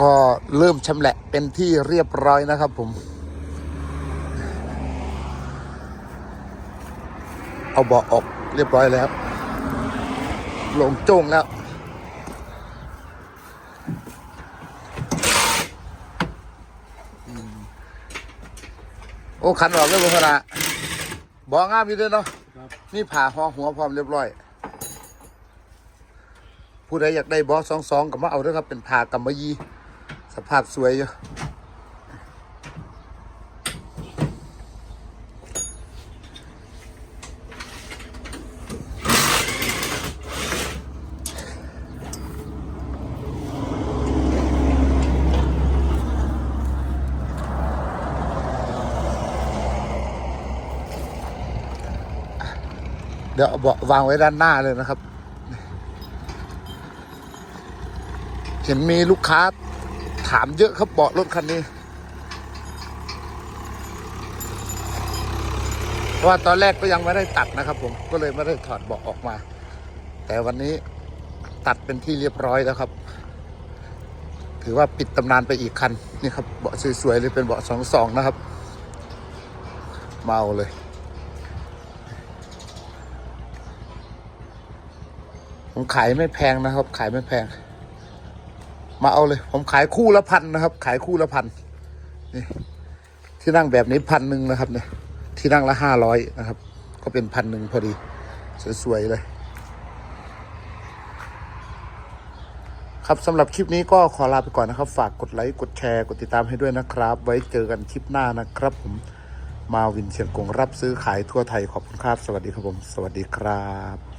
ก็เริ่มชำแหละเป็นที่เรียบร้อยนะครับผม เอาเบาะออกเรียบร้อยแล้วลงโจ้งแล้ว โอ้ขันออกเลยบุคลาบอกงามอยู่ด้วยเนาะครับนี่ผ่าหัวหัวพร้อมเรียบร้อยผู้ใดอยากได้บอสองสองก็มาเอาเด้วยครับ เป็นผ่ากำมะยี สภาพสวยอยู่เดี๋ยวเอาเบาะวางไว้ด้านหน้าเลยนะครับ เห็นมีลูกค้า ถามเยอะครับเบาะรถคันนี้เพราะว่าตอนแรกก็ยังไม่ได้ตัดนะครับ ผมก็เลยไม่ได้ถอดเบาะออกมา แต่วันนี้ตัดเป็นที่เรียบร้อยแล้วครับ ถือว่าปิดตำนานไปอีกคันนี่ครับเบาะสวยๆเลยเป็นเบาะสองสองนะครับ เมาเลยผมขายไม่แพงนะครับ ขายไม่แพง มาเอาเลย ผมขายคู่ละพันนะครับ ขายคู่ละพันนี่ที่นั่งแบบนี้พันหนึ่งนะครับเนี่ยที่นั่งละห้าร้อยนะครับ ก็เป็นพันหนึ่งพอดี สวยๆเลย ครับสำหรับคลิปนี้ก็ขอลาไปก่อนนะครับ ฝากกดไลค์กดแชร์กดติดตามให้ด้วยนะครับ ไว้เจอกันคลิปหน้านะครับ ผมมาวินเชียงกงรับซื้อขายทั่วไทยขอบคุณครับสวัสดีครับผม สวัสดีครับ